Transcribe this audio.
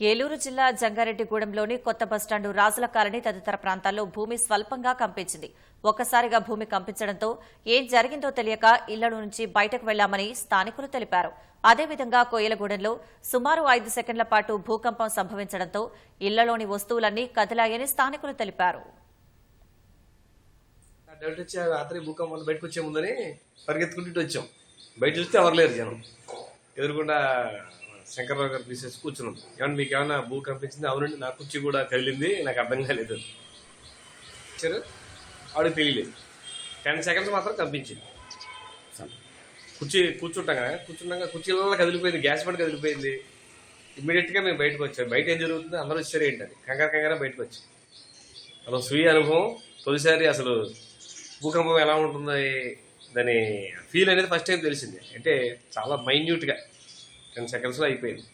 ఏలూరు జిల్లా జంగారెడ్డిగూడెంలోని కొత్త బస్టాండు రాజుల కాలనీ తదితర ప్రాంతాల్లో భూమి స్వల్పంగా కంపించింది. ఒక్కసారిగా భూమి కంపించడంతో ఏం జరిగిందో తెలియక ఇళ్ళ నుంచి బయటకు వెళ్ళామని స్థానికులు తెలిపారు. అదేవిధంగా కోయలగూడెంలో సుమారు ఐదు సెకండ్ల పాటు భూకంపం సంభవించడంతో ఇళ్ళలోని వస్తువులన్నీ కదిలాయని స్థానికులు తెలిపారు. రాత్రి భూకంపం బయటకు వచ్చే ముందని పరిగెత్తుకుంటూ వచ్చాం. బయట ఎవరు లేరు జనం. ఎదురుకుండా శంకర్రావు గారు తీసేసి కూర్చున్నాం. ఏమన్నా మీకు ఏమైనా భూ కంపించింది అవునండి నా కుర్చీ కూడా కదిలింది నాకు అర్థం కాలేదు. సరే ఆవిడకి తెలియలేదు. టెన్ సెకండ్స్ మాత్రం కనిపించింది. కుర్చీ కూర్చుంటాం కదా కూర్చుంటాక కుర్చీలలో కదిలిపోయింది గ్యాస్ బండ్ కదిలిపోయింది. ఇమ్మీడియట్గా మేము బయటకు వచ్చాం. బయట ఏం జరుగుతుందో అందరూ వచ్చారు ఏంటని కంగారు కంగారు బయటకు వచ్చి. అసలు స్వీయ అనుభవం తొలిసారి అసలు భూకంపం ఎలా ఉంటుంది దాని ఫీల్ అనేది ఫస్ట్ టైం తెలిసింది. అంటే చాలా మైన్యూట్గా టెన్ సెకండ్స్లో అయిపోయింది.